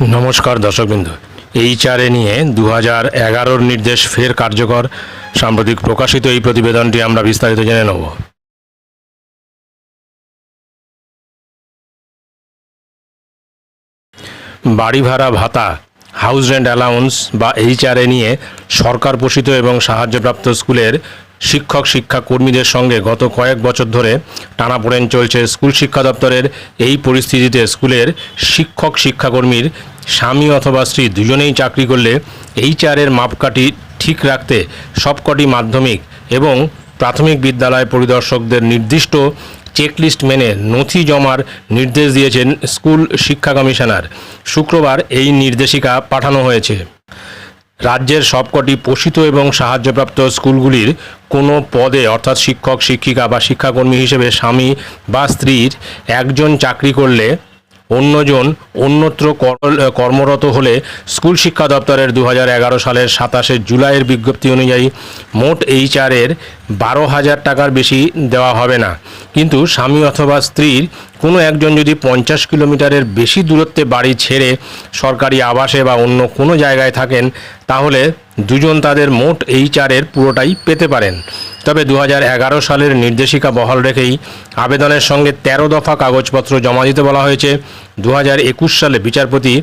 নমস্কার দর্শকবৃন্দ। এই চারে নিয়ে দু হাজার এগারোর নির্দেশ ফের কার্যকর। সাম্প্রতিক প্রকাশিত এই প্রতিবেদনটি আমরা বিস্তারিত জেনে নেব। বাড়ি ভাড়া ভাতা, হাউস রেন্ট অ্যালাউন্স বা এইচআরএ নিয়ে সরকার পোষিত এবং সাহায্যপ্রাপ্ত স্কুলের শিক্ষক শিক্ষা কর্মীদের সঙ্গে গত কয়েক বছর ধরে টানাপোড়েন চলছে স্কুল শিক্ষা দপ্তরের এই পরিস্থিতিতে স্কুলের শিক্ষক, শিক্ষাকর্মীর স্বামী অথবা স্ত্রী দুজনেই চাকরি করলে এইচআরের মাপকাঠি ঠিক রাখতে সবকটি মাধ্যমিক এবং প্রাথমিক বিদ্যালয় পরিদর্শকদের নির্দিষ্ট চেকলিস্ট মেনে নথি জমার নির্দেশ দিয়েছেন স্কুল শিক্ষা কমিশনার। শুক্রবার এই নির্দেশিকা পাঠানো হয়েছে। রাজ্যের সবকটি পোষিত এবং সাহায্যপ্রাপ্ত স্কুলগুলির কোনো পদে, অর্থাৎ শিক্ষক, শিক্ষিকা বা শিক্ষাকর্মী হিসেবে স্বামী বা স্ত্রীর একজন চাকরি করলে অন্যজন অন্যত্র কর- কর্মরত হলে স্কুল শিক্ষা দপ্তরের দু হাজার এগারো সালের সাতাশে জুলাইয়ের বিজ্ঞপ্তি অনুযায়ী মোট এইচআরের বারো হাজার টাকার বেশি দেওয়া হবে না। কিন্তু স্বামী অথবা স্ত্রীর কোনো একজন যদি পঞ্চাশ কিলোমিটারের বেশি দূরত্বে বাড়ি ছেড়ে সরকারি আবাসে বা অন্য কোনো জায়গায় থাকেন, তাহলে দুজন তাদের মোট এইচআরের পুরোটাই পেতে পারেন। তবে দু হাজার এগারো সালের নির্দেশিকা বহাল রেখেই আবেদনের সঙ্গে তেরো দফা কাগজপত্র জমা দিতে বলা হয়েছে। দু হাজার একুশ সালে বিচারপতি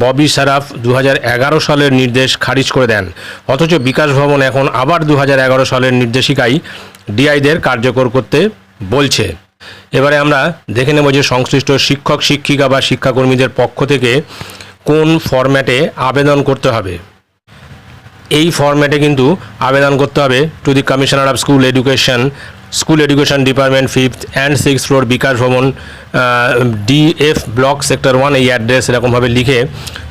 ববি সারাফ দু হাজার এগারো সালের নির্দেশ খারিজ করে দেন। অথচ বিকাশ ভবন এখন আবার দু হাজার এগারো সালের নির্দেশিকাই ডিআইদের কার্যকর করতে বলছে। এবারে আমরা দেখে নেব যে সংশ্লিষ্ট শিক্ষক, শিক্ষিকা বা শিক্ষাকর্মীদের পক্ষ থেকে কোন ফরম্যাটে আবেদন করতে হবে। এই ফরম্যাটে কিন্তু আবেদন করতে হবে to the commissioner of school education school education department fifth and six floor Bikash Bhavan DF block sector one এই অ্যাড্রেস এরকমভাবে লিখে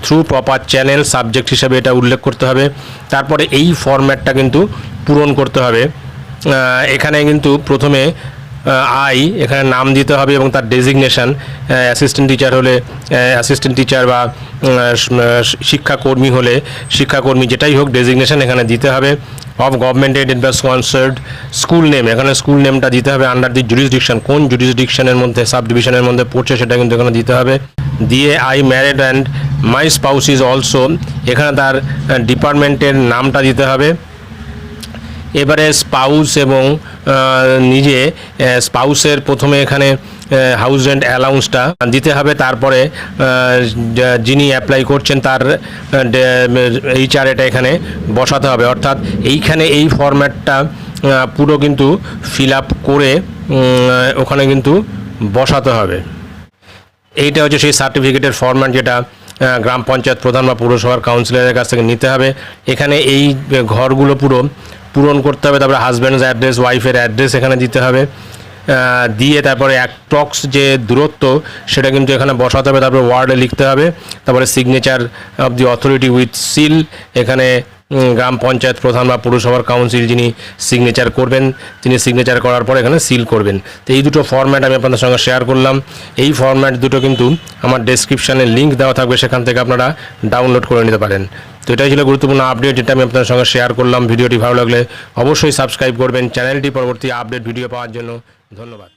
থ্রু প্রপার চ্যানেল সাবজেক্ট হিসেবে এটা উল্লেখ করতে হবে। তারপরে এই ফর্ম্যাটটা কিন্তু পূরণ করতে হবে। এখানে কিন্তু প্রথমে আই, এখানে নাম দিতে হবে এবং তার ডেজিগনেশন অ্যাসিস্ট্যান্ট টিচার হলে অ্যাসিস্ট্যান্ট টিচার বা শিক্ষাকর্মী হলে, শিক্ষাকর্মী যেটাই হোক ডেজিগনেশন এখানে দিতে হবে। অফ গভর্নমেন্ট এডেড বা স্পন্সার্ড স্কুল নেম এখানে স্কুল নেমটা দিতে হবে আন্ডার দি জুরিসডিকশন কোন জুরিসডিকশনের মধ্যে সাব ডিভিশনের মধ্যে পড়ছে সেটা কিন্তু এখানে দিতে হবে। দিয়ে I married and my spouse is also এখানে তার ডিপার্টমেন্টের নামটা দিতে হবে। এবারে স্পাউস এবং নিজে স্পাউসের প্রথমে এখানে হাউস রেন্ট অ্যালাউন্সটা দিতে হবে। তারপরে যিনি অ্যাপ্লাই করছেন তার এইচআর এটা এখানে বসাতে হবে। অর্থাৎ এইখানে এই ফরম্যাটটা পুরো কিন্তু ফিল আপ করে ওখানে কিন্তু বসাতে হবে। এইটা হচ্ছে সেই সার্টিফিকেটের ফরম্যাট যেটা গ্রাম পঞ্চায়েত প্রধান বা পৌরসভার কাউন্সিলরের কাছ থেকে নিতে হবে। এখানে এই ঘরগুলো পুরো পূরণ করতে হবে, তারপরে হাজব্যান্ডস অ্যাড্রেস ওয়াইফের অ্যাড্রেস এখানে দিতে হবে। দিয়ে তারপরে এক টক্স যে দূরত্ব, সেটা কিন্তু এখানে বসাতে হবে, তারপরে ওয়ার্ডে লিখতে হবে। তারপরে signature of the authority with seal এখানে গ্রাম পঞ্চায়েত প্রধান বা পৌরসভার কাউন্সিল যিনি সিগনেচার করবেন, তিনি সিগনেচার করার পর এখানে সিল করবেন। তো এই দুটো ফরম্যাট আমি আপনাদের সঙ্গে শেয়ার করলাম। এই ফরম্যাট দুটো কিন্তু আমার ডেসক্রিপশানে লিঙ্ক দেওয়া থাকবে, সেখান থেকে আপনারা ডাউনলোড করে নিতে পারেন। তো এটাই ছিল গুরুত্বপূর্ণ আপডেট যেটা আমি আপনার সঙ্গে শেয়ার করলাম। ভিডিওটি ভালো লাগলে অবশ্যই সাবস্ক্রাইব করবেন। চ্যানেলটি পরবর্তী আপডেট ভিডিও পাওয়ার জন্য ধন্যবাদ।